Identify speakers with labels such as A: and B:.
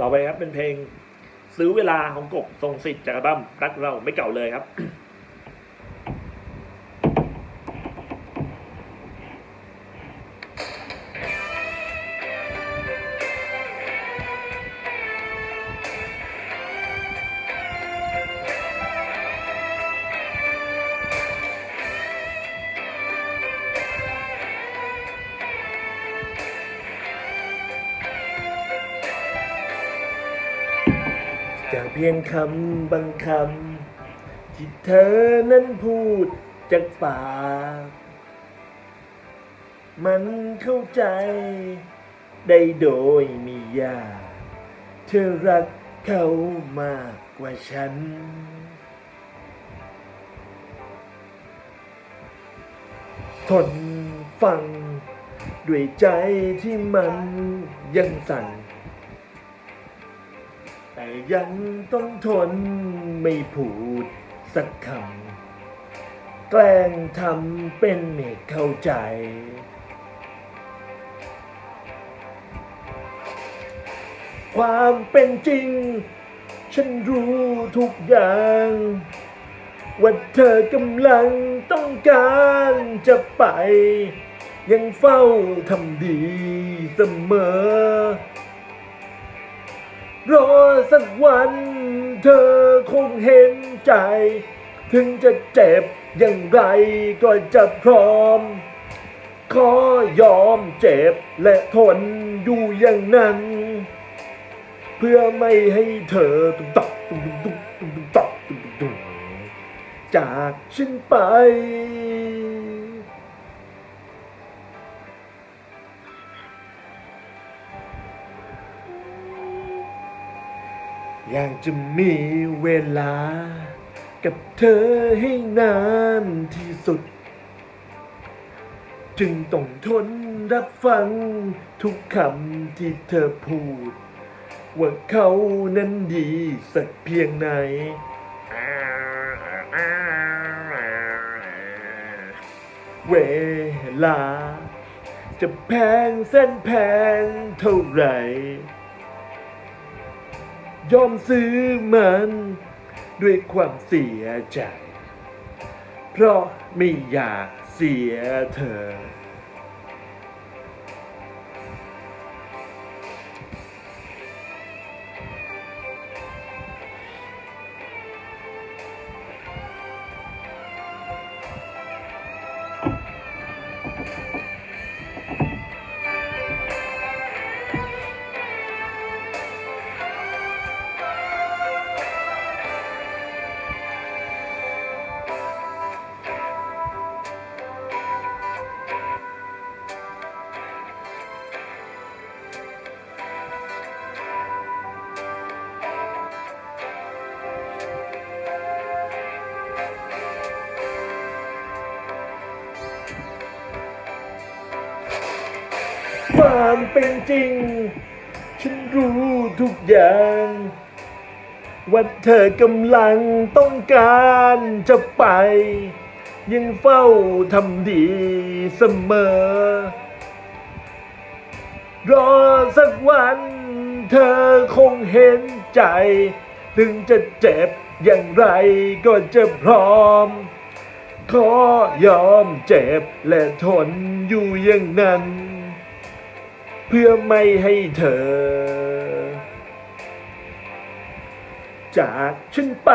A: ต่อไปครับเป็นเพลงซื้อเวลาของกบทรงสิทธิ์จากอัลบั้มรักเราไม่เก่าเลยครับ จากเพียงคำบางคำที่เธอนั้นพูดจากปาก มันเข้าใจได้โดยม่ยากเธอรักเขามากกว่าฉัน ทนฟัง ด้วยใจที่มันยังสั่น แต่ยังต้องทนไม่พูดสักคำแกล้งทำเป็นไม่เข้าใจ ความเป็นจริง ฉันรู้ทุกอย่าง ว่าเธอกำลังต้องการจะไป ยังเฝ้าทำดีเสมอ รอสักวันเธอคงเห็นใจ ถึงจะเจ็บอย่างไรก็จะพร้อม ขอยอมเจ็บและทนอยู่อย่างนั้น เพื่อไม่ให้เธอตุ้งตักตุ้งตุ้งตุ้งตุ้งตักตุ้งตุ้งตุ้งจากฉันไป อยากจะมีเวลา กับเธอให้นานที่สุด จึงต้องทนรับฟังทุกคำที่เธอพูด ว่าเขานั้นดีสักเพียงไหน เวลา จะแพงเส้นแพงเท่าไหร่ ยอมซื้อมัน ด้วยความเสียใจ เพราะไม่อยากเสียเธอ ความเป็นจริง ฉันรู้ทุกอย่าง ว่าเธอกำลังต้องการจะไป ยังเฝ้าทำดีเสมอ รอสักวัน เธอคงเห็นใจ ถึงจะเจ็บอย่างไรก็จะพร้อม ขอยอมเจ็บและทนอยู่อย่างนั้น พื่อไม่ให้เธอ จากฉันไป